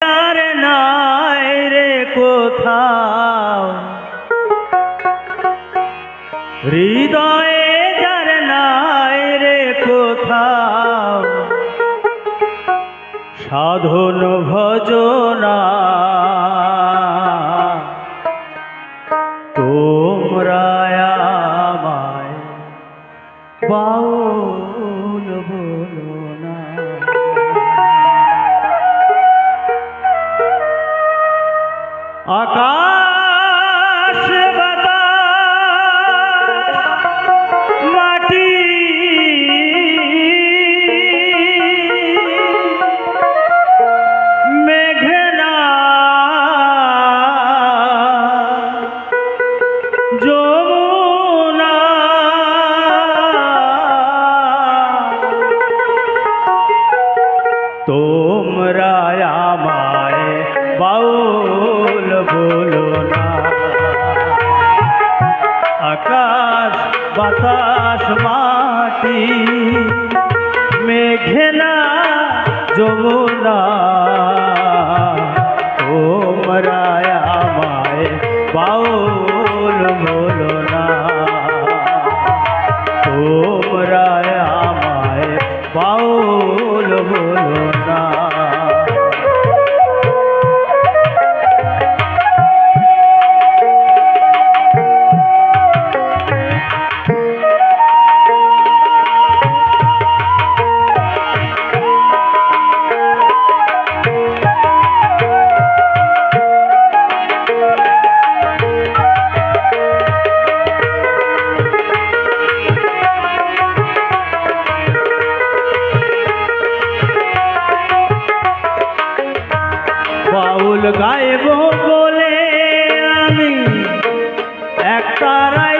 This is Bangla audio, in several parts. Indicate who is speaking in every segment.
Speaker 1: আর নাই রে কোথাও। হৃদয়ে যার নাই রে কোথাও। সাধন ভজনা। তোমরা আমায় বাউল বলো আকাশ বাতাস মাটি মেঘনা যমুনা বাউল গাইব বলে আমি। একটা রাই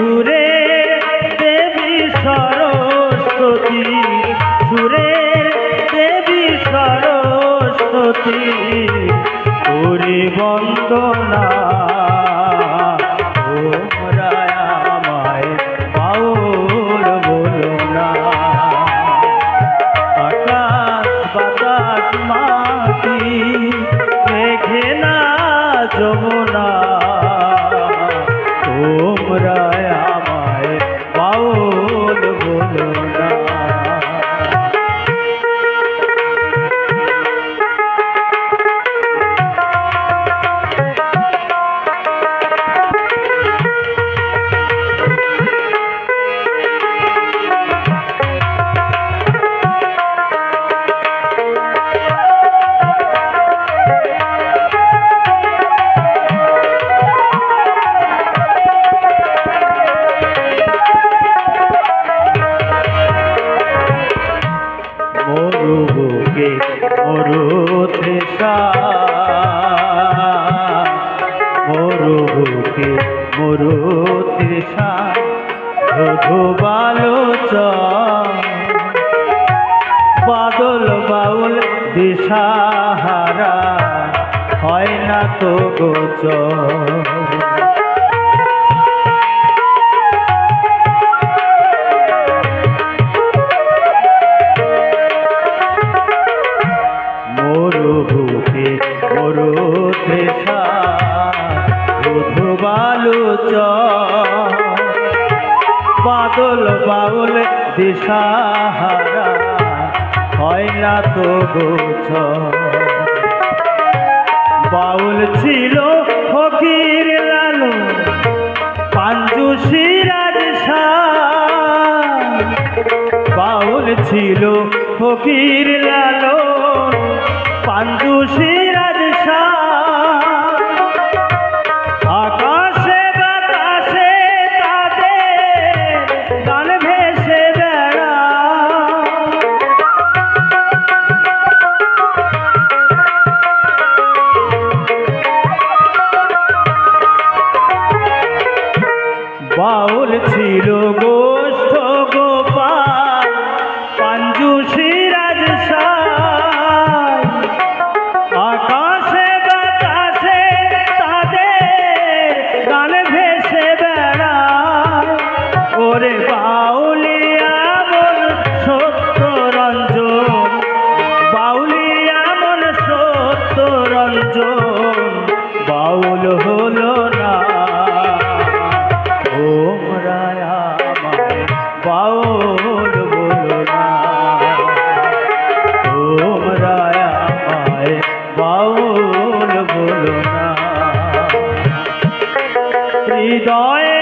Speaker 1: আমি সুরে দেবী সরস্বতী সুরের দেবী সরস্বতী করি বন্দনা মরুতৃষা ধু বালোচ বাদল বাউল দিশাহারা হয় না তো গোচর। দিশাহারা হয় না তো গোছ বাউল ছিল ফকির লালু, পাঞ্জু সিরাজ শাহ। ছিল ফকির লালন পাঞ্জু সিরাজ শাহ। হৃদয়ে